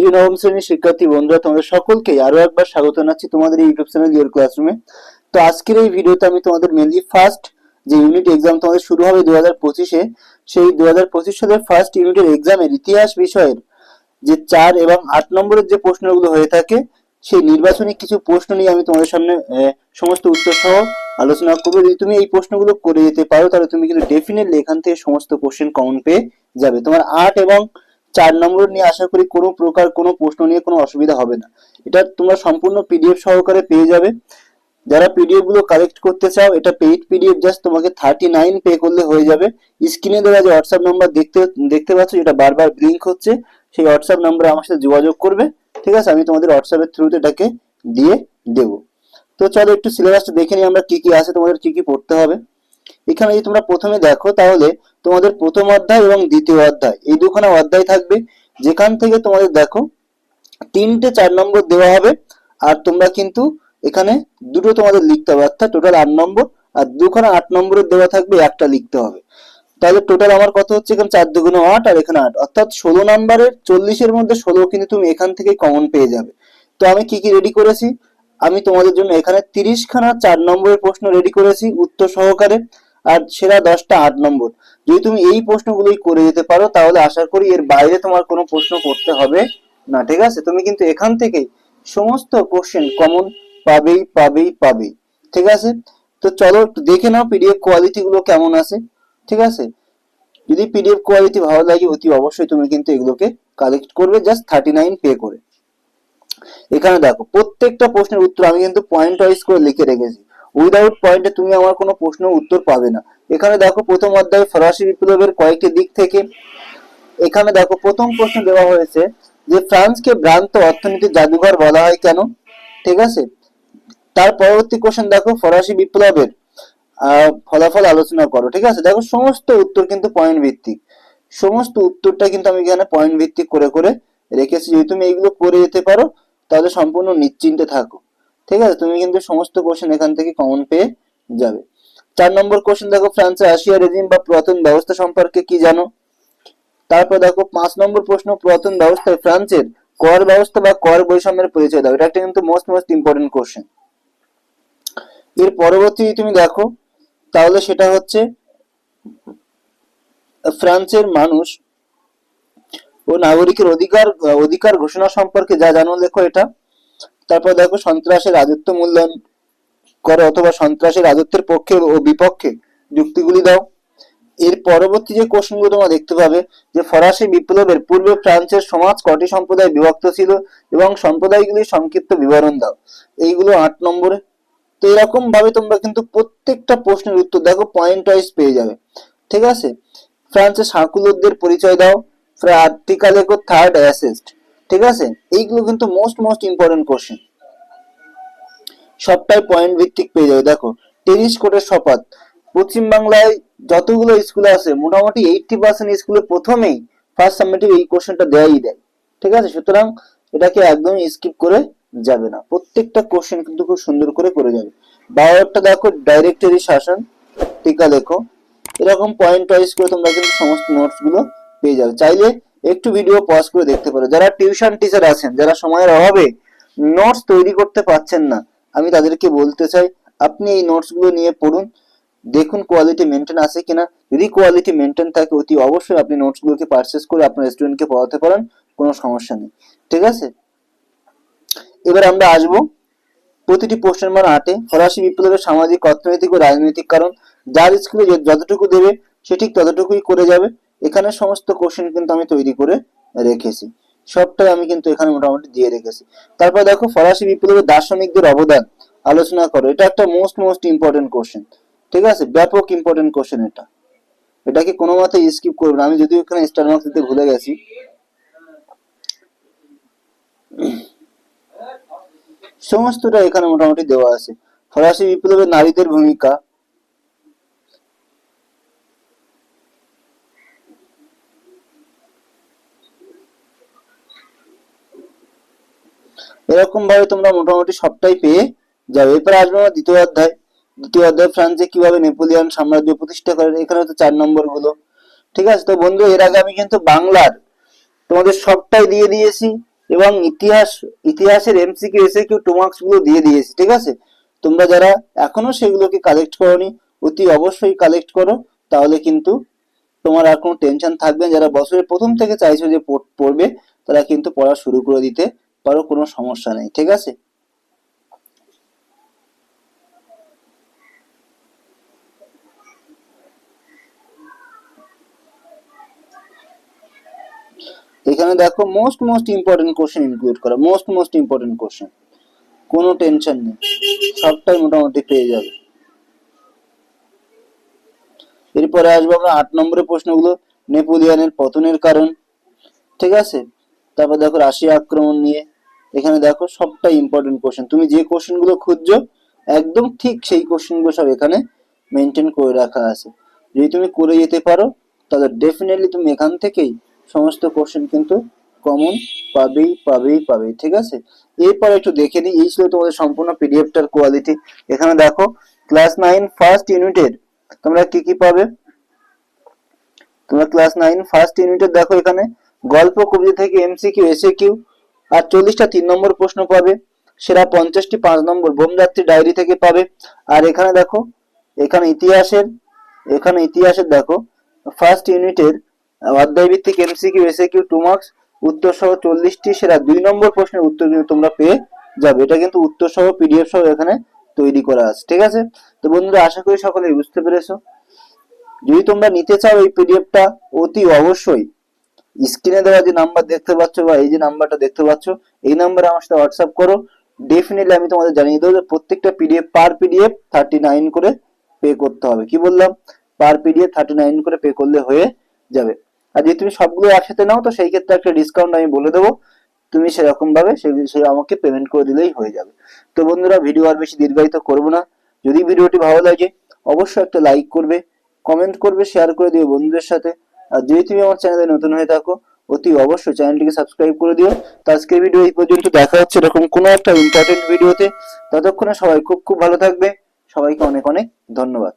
প্রিয় নবম শ্রেণির শিক্ষার্থী বন্ধুরা, তোমাদের সকলকে আরও একবার স্বাগত জানাচ্ছি তোমাদের ইউটিউব চ্যানেল ক্লাসরুমে তো আজকের এই ভিডিওতে আমি তোমাদের মেনলি ফার্স্ট যে ইউনিট এক্সাম তোমাদের শুরু হবে দু হাজার পঁচিশে, সেই দু হাজার পঁচিশ সালের ফার্স্ট ইউনিটের এক্সামের ইতিহাস বিষয়ের যে চার এবং আট নম্বরের যে প্রশ্নগুলো হয়ে থাকে, সেই নির্বাচনী কিছু প্রশ্ন নিয়ে আমি তোমাদের সামনে সমস্ত উত্তর সহ আলোচনা করব। যদি তুমি এই প্রশ্নগুলো করে যেতে পারো, তাহলে তুমি কিন্তু ডেফিনেটলি এখান থেকে সমস্ত কোশ্চেন কমন পেয়ে যাবে। তোমার আট এবং চার নম্বর নিয়ে আশা করি কোনো প্রকার কোনো প্রশ্ন নিয়ে কোনো অসুবিধা হবে না। এটা তোমরা সম্পূর্ণ পিডিএফ সহকারে পেয়ে যাবে। যারা পিডিএফগুলো কালেক্ট করতে চাও, এটা পেইড পিডিএফ জাস্ট তোমাকে থার্টি নাইন পে করলে হয়ে যাবে। স্ক্রিনে দেওয়া যে হোয়াটসঅ্যাপ নাম্বার দেখতে দেখতে পাচ্ছ, যেটা বারবার ব্লিঙ্ক হচ্ছে, সেই হোয়াটসঅ্যাপ নাম্বারে আমার সাথে যোগাযোগ করবে। ঠিক আছে? আমি তোমাদের হোয়াটসঅ্যাপের থ্রুতে এটাকে দিয়ে দেবো। তো চলো একটু সিলেবাসটা দেখে নিই, আমরা কি কি আছে, তোমাদের কি কি পড়তে হবে। এখানে যদি তোমরা প্রথমে দেখো, তাহলে তোমাদের প্রথম অধ্যায় এবং দ্বিতীয় অধ্যায়, এই দুখানা অধ্যায় থাকবে। যেখান থেকে তোমাদের দেখো, তিনটে চার নম্বর দেওয়া হবে, আর তোমরা কিন্তু এখানে দুটো তোমাদের লিখতে হবে, অর্থাৎ টোটাল আট নম্বর, আর দুখানা আট নম্বরের দেওয়া থাকবে, একটা লিখতে হবে। তাহলে টোটাল আমার কত হচ্ছে? এখানে চার দুগুণ আট, আর এখানে আট। অর্থাৎ ষোলো নাম্বারের চল্লিশের মধ্যে ষোলো কিন্তু তুমি এখান থেকে কমন পেয়ে যাবে। তো আমি কি কি রেডি করেছি? আমি তোমাদের জন্য এখানে তিরিশখানা চার নম্বরের প্রশ্ন রেডি করেছি, উত্তর সহকারে। আর সেরা দশটা আট নম্বর। যদি তুমি এই প্রশ্নগুলোই করে যেতে পারো, তাহলে আশা করি এর বাইরে তোমার কোনো প্রশ্ন করতে হবে না, ঠিক আছে? তুমি কিন্তু এখান থেকেই সমস্ত কোশ্চেন কমন পাবেই পাবেই পাবেই, ঠিক আছে? তো চলো একটু দেখে নাও পিডিএফ কোয়ালিটি গুলো কেমন আছে, ঠিক আছে? যদি পিডিএফ কোয়ালিটি ভালো লাগে, অতি অবশ্যই তুমি কিন্তু এগুলোকে কালেক্ট করবে জাস্ট থার্টি নাইন পে করে। এখানে দেখো, প্রত্যেকটা প্রশ্নের উত্তর আমি কিন্তু পয়েন্ট ওয়াইজ করে লিখে রেখেছি। উইদাউট পয়েন্টে তুমি আমার কোনো প্রশ্ন উত্তর পাবে না। এখানে দেখো প্রথম অধ্যায় ফরাসি বিপ্লবের কয়েকটি দিক থেকে এখানে দেখো প্রথম প্রশ্ন দেওয়া হয়েছে যে ফ্রান্সকে ভ্রান্ত অর্থনীতির জাদুঘর বলা হয় কেন? ঠিক আছে? তার পরবর্তী কোশ্চেন দেখো ফরাসি বিপ্লবের ফলাফল আলোচনা করো। ঠিক আছে? দেখো সমস্ত উত্তর কিন্তু পয়েন্ট ভিত্তিক। সমস্ত উত্তরটা কিন্তু আমি এখানে পয়েন্ট ভিত্তিক করে করে রেখেছি। যদি তুমি এইগুলো করে যেতে পারো, তাহলে সম্পূর্ণ নিশ্চিন্তে থাকো। ঠিক আছে? তুমি কিন্তু সমস্ত কোশ্চেন এখান থেকে কমন পেয়ে যাবে। চার নম্বর কোশ্চেন দেখো ফ্রান্সের আসিয়া রেজিম বা পুরাতন ব্যবস্থা সম্পর্কে কি জানো? তারপর দেখো, পাঁচ নম্বর প্রশ্ন, পুরাতন ব্যবস্থায় ফ্রান্সের কর ব্যবস্থা বা কর বৈষম্যের পরিচয় দাও। এটা একটা কিন্তু মোস্ট মোস্ট ইম্পর্টেন্ট কোশ্চেন এর পরবর্তী তুমি দেখো, তাহলে সেটা হচ্ছে ফ্রান্সের মানুষ ও নাগরিকের অধিকার অধিকার ঘোষণা সম্পর্কে যা জানো লেখো এটা। তারপর দেখো সন্ত্রাসের রাজত্ব মূল্যায়ন করো অথবা সন্ত্রাসের রাজত্বের পক্ষে ও বিপক্ষে যুক্তিগুলি দাও। এর পরবর্তী যে কোশ্চেনগুলো তোমরা দেখতে পাবে, যে ফরাসি বিপ্লবের পূর্বে ফ্রান্সের সমাজ কটি সম্প্রদায় বিভক্ত ছিল এবং সম্প্রদায়গুলির সংক্ষিপ্ত বিবরণ দাও। এইগুলো আট নম্বরে। তো এরকম ভাবে তোমরা কিন্তু প্রত্যেকটা প্রশ্নের উত্তর দেখো পয়েন্ট ওয়াইজ পেয়ে যাবে। ঠিক আছে? ফ্রান্সের সাঁকুলোদের পরিচয় দাও। আর্টিকাল থার্ড অ্যাসেস্ট ঠিক আছে? এইগুলো কিন্তু মোস্ট মোস্ট ইম্পর্টেন্ট কোশ্চেন সবটাই পয়েন্ট ভিত্তিক পেয়ে যাবে। দেখো টেনিস কোর্টের শপথ পশ্চিমবাংলায় যতগুলো স্কুল আছে, মোটামুটি এইটটি পার্সেন্ট স্কুলে প্রথমেই ফার্স্ট সাবমিটিভ এই কোশ্চেনটা দেয়াই দেয়। ঠিক আছে? সুতরাং এটাকে একদমই স্কিপ করে যাবে না। প্রত্যেকটা কোশ্চেন কিন্তু খুব সুন্দর করে করে যাবে। বারোটা দেখো ডাইরেক্টরি শাসন। টিকা লেখো। এরকম পয়েন্ট ওয়াইজ করে তোমরা কিন্তু সমস্ত নোটসগুলো পেয়ে যাবে। চাইলে একটু ভিডিও পজ করে দেখতে পারো। যারা টিউশন টিচার আছেন, যারা সময়ের অভাবে নোটস তৈরি করতে পারছেন না, আমি তাদেরকে বলতে চাই, আপনি এই নোটসগুলো নিয়ে পড়ুন, দেখুন কোয়ালিটি মেনটেন আছে কিনা। যদি কোয়ালিটি মেনটেন থাকে, অতি অবশ্যই আপনি নোটস গুলোকে পারচেস করে আপনার স্টুডেন্টকে পড়াতে পারেন, কোনো সমস্যা নেই। ঠিক আছে? এবার আমরা আসব প্রতিটি প্রশ্নের মান আটে। ফরাসি বিপ্লবের সামাজিক, অর্থনৈতিক ও রাজনৈতিক কারণ, যার স্কুলে যতটুকু দেবে, সে ঠিক ততটুকুই করে যাবে। এখানে সমস্ত কোশ্চেন কিন্তু আমি তৈরি করে রেখেছি। সবটাই আমি কিন্তু এখানে মোটামুটি দিয়ে রেখেছি। তারপর দেখো, ফরাসি বিপ্লবের দার্শনিকদের অবদান। আলোচনা করো, এটা একটা মোস্ট মোস্ট ইম্পর্টেন্ট কোশ্চেন ঠিক আছে? ব্যাপক ইম্পর্টেন্ট কোশ্চেন এটা। এটাকে কোনো মতে স্কিপ করবে না। আমি যদিও এখানে স্টার মার্কস দিতে ভুলে গেছি। সমস্তটা এখানে মোটামুটি দেওয়া আছে। ফরাসি বিপ্লবে নারীদের ভূমিকা এরকম ভাবে তোমরা মোটামুটি সবটাই পেয়ে যাবে। এরপর আসবে আমার দ্বিতীয় অধ্যায়। দ্বিতীয় অধ্যায় ফ্রান্সে কীভাবে নেপোলিয়ান সাম্রাজ্য প্রতিষ্ঠা করেন এখানে হচ্ছে চার নম্বরগুলো। ঠিক আছে? তো বন্ধু, এর আগে আমি কিন্তু বাংলার তোমাদের সবটাই দিয়ে দিয়েছি এবং ইতিহাস, ইতিহাসের এমসিকিউ এসে কিউ টু মার্কসগুলো দিয়ে দিয়েছি, ঠিক আছে? তোমরা যারা এখনও সেগুলোকে কালেক্ট করনি, অতি অবশ্যই কালেক্ট করো। তাহলে কিন্তু তোমার আর কোনো টেনশন থাকবে। যারা বছরের প্রথম থেকে চাইছো যে পড়- পড়বে, তারা কিন্তু পড়া শুরু করে দিতে পারো কোনো সমস্যা নেই, ঠিক আছে? এখানে দেখো most most important question include করা মোস্ট মোস্ট ইম্পর্টেন্ট কোশ্চেন কোনো টেনশন নেই, সবটাই মোটামুটি পেয়ে যাবে। এরপরে আসব আমরা আট নম্বরের প্রশ্নগুলো, নেপোলিয়ানের পতনের কারণ, ঠিক আছে? তারপর দেখো রাশিয়া আক্রমণ নিয়ে এখানে দেখো সবটাই ইম্পর্টেন্ট কোশ্চেন তুমি যে কোশ্চেনগুলো খুঁজছো, একদম ঠিক সেই কোশ্চেনগুলো সব এখানে মেনটেন করে রাখা আছে। যদি তুমি করে যেতে পারো, তাহলে ডেফিনেটলি তুমি এখান থেকেই সমস্ত কোশ্চেন কিন্তু কমন পাবেই পাবেই পাবেই, ঠিক আছে? এরপর একটু দেখে নিই, এই ছিল তোমাদের সম্পূর্ণ পিডিএফটার কোয়ালিটি এখানে দেখো ক্লাস নাইন ফার্স্ট ইউনিটের তোমরা কি কি পাবে? তোমরা ক্লাস নাইন ফার্স্ট ইউনিটের দেখো এখানে, গল্প কবিতা থেকে এমসিকিউ এসে কিউ আর চল্লিশটা তিন নম্বর প্রশ্ন পাবে। সেরা পঞ্চাশটি পাঁচ নম্বর বোমযাত্রী ডায়েরি থেকে পাবে। আর এখানে দেখো, এখানে ইতিহাসের এখানে ইতিহাসের দেখো ফার্স্ট ইউনিটের অধ্যায় ভিত্তিক এমসিকিউ এসে কিউ টু মার্কস উত্তর সহ চল্লিশটি সেরা দুই নম্বর প্রশ্নের উত্তর কিন্তু তোমরা পেয়ে যাবে। এটা কিন্তু উত্তর সহ পিডিএফ সহ এখানে তৈরি করা আছে, ঠিক আছে? তো বন্ধুরা, আশা করি সকলেই বুঝতে পেরেছ। যদি তোমরা নিতে চাও এই পিডিএফটা অতি অবশ্যই স্ক্রিনে দেওয়া যে নাম্বার দেখতে পাচ্ছ বা এই যে নাম্বারটা দেখতে পাচ্ছ, এই নাম্বারে আমার সাথে হোয়াটসঅ্যাপ করো। ডেফিনেটলি আমি তোমাদের জানিয়ে দেবো যে প্রত্যেকটা PDF per PDF thirty nine করে পে করতে হবে। কি বললাম? পার পিডিএফ থার্টি নাইন করে পে করলে হয়ে যাবে। আর যদি তুমি সবগুলো একসাথে নাও, তো সেই ক্ষেত্রে একটা ডিসকাউন্ট আমি বলে দেবো। তুমি সেরকম ভাবে সে আমাকে পেমেন্ট করে দিলেই হয়ে যাবে। তো বন্ধুরা ভিডিও আর বেশি দীর্ঘায়িত করব না। যদি ভিডিওটি ভালো লাগে, অবশ্যই একটা লাইক করবে কমেন্ট করবে শেয়ার করে দিও বন্ধুদের সাথে। যদি তুমি আমার চ্যানেলে নতুন হয়ে থাকো, অতি অবশ্যই চ্যানেলটিকে সাবস্ক্রাইব করে দিও। তো আজকের ভিডিও এই পর্যন্ত, দেখা হচ্ছে এরকম কোনো একটা ইম্পর্টেন্ট ভিডিওতে ততক্ষণে সবাই খুব খুব ভালো থাকবে। সবাইকে অনেক অনেক ধন্যবাদ।